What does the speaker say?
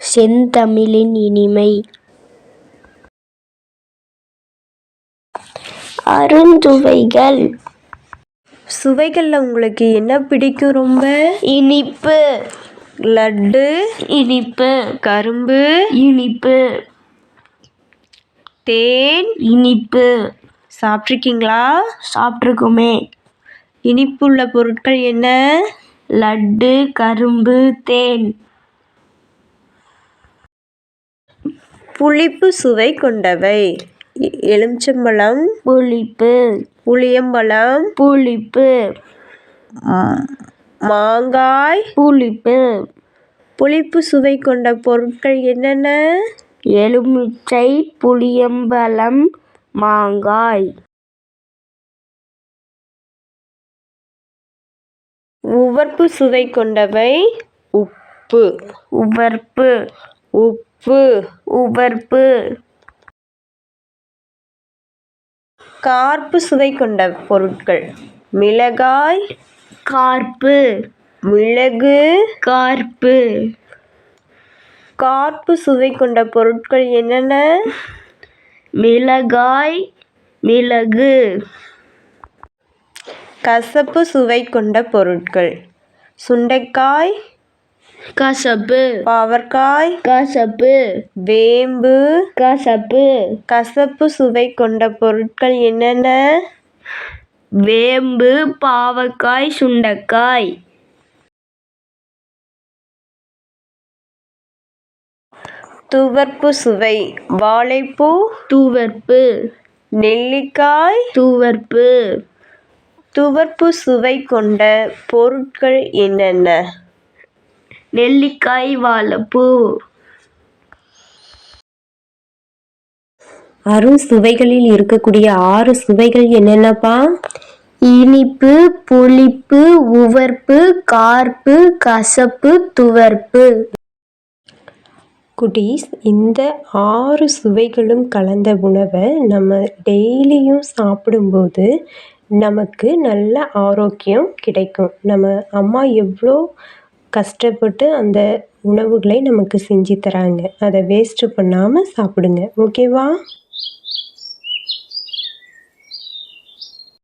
செந்தமிழின் இனிமை. அருஞ்சுவைகள் சுவைகளில் உங்களுக்கு என்ன பிடிக்கும் ரொம்ப? இனிப்பு. லட்டு. இனிப்பு. கரும்பு. இனிப்பு. தேன். இனிப்பு. சாப்பிட்ருக்கீங்களா? சாப்பிட்ருக்கோமே. இனிப்புள்ள பொருட்கள் என்ன? லட்டு கரும்பு தேன். புளிப்பு சுவை கொண்டவை. எலுமிச்சம்பழம். புளிப்பு. புளியம்பழம். புளிப்பு. மாங்காய். புளிப்பு. புளிப்பு சுவை கொண்ட பொருட்கள் என்னென்ன? எலுமிச்சை புளியம்பழம் மாங்காய். உவர்ப்பு சுவை கொண்டவை. உப்பு. உவர்ப்பு. உப்பு. உவர்ப்பு. கார்ப்பு சுவை கொண்ட பொருட்கள். மிளகாய். கார்ப்பு. மிளகு. கார்ப்பு. கார்ப்பு சுவை கொண்ட பொருட்கள் என்னென்ன? மிளகாய் மிளகு. கசப்பு சுவை கொண்ட பொருட்கள். சுண்டைக்காய் கசப்பு. பாவற்காய். கசப்பு. வேம்பு. கசப்பு. கசப்பு சுவை கொண்ட பொருட்கள் என்னென்ன? வேம்பு பாவக்காய் சுண்டைக்காய். துவர்ப்பு சுவை. வாழைப்பூ. துவர்ப்பு. நெல்லிக்காய். துவர்ப்பு. துவர்ப்பு சுவை கொண்ட பொருட்கள் என்னென்ன? நெல்லிக்காய் வாழைப்பூ. அரும் சுவைகளில் இருக்கக்கூடிய ஆறு சுவைகள் என்னென்னப்பா? இனிப்பு புளிப்பு உவர்ப்பு கார்ப்பு கசப்பு துவர்ப்பு. குட்டீஸ் இந்த ஆறு சுவைகளும் கலந்த உணவை நம்ம டெய்லியும் சாப்பிடும்போது நமக்கு நல்ல ஆரோக்கியம் கிடைக்கும். நம்ம அம்மா எவ்வளோ கஷ்டப்பட்டு அந்த உணவுகளை நமக்கு செஞ்சு தராங்க. அதை வேஸ்ட்டு பண்ணாமல் சாப்பிடுங்க. ஓகேவா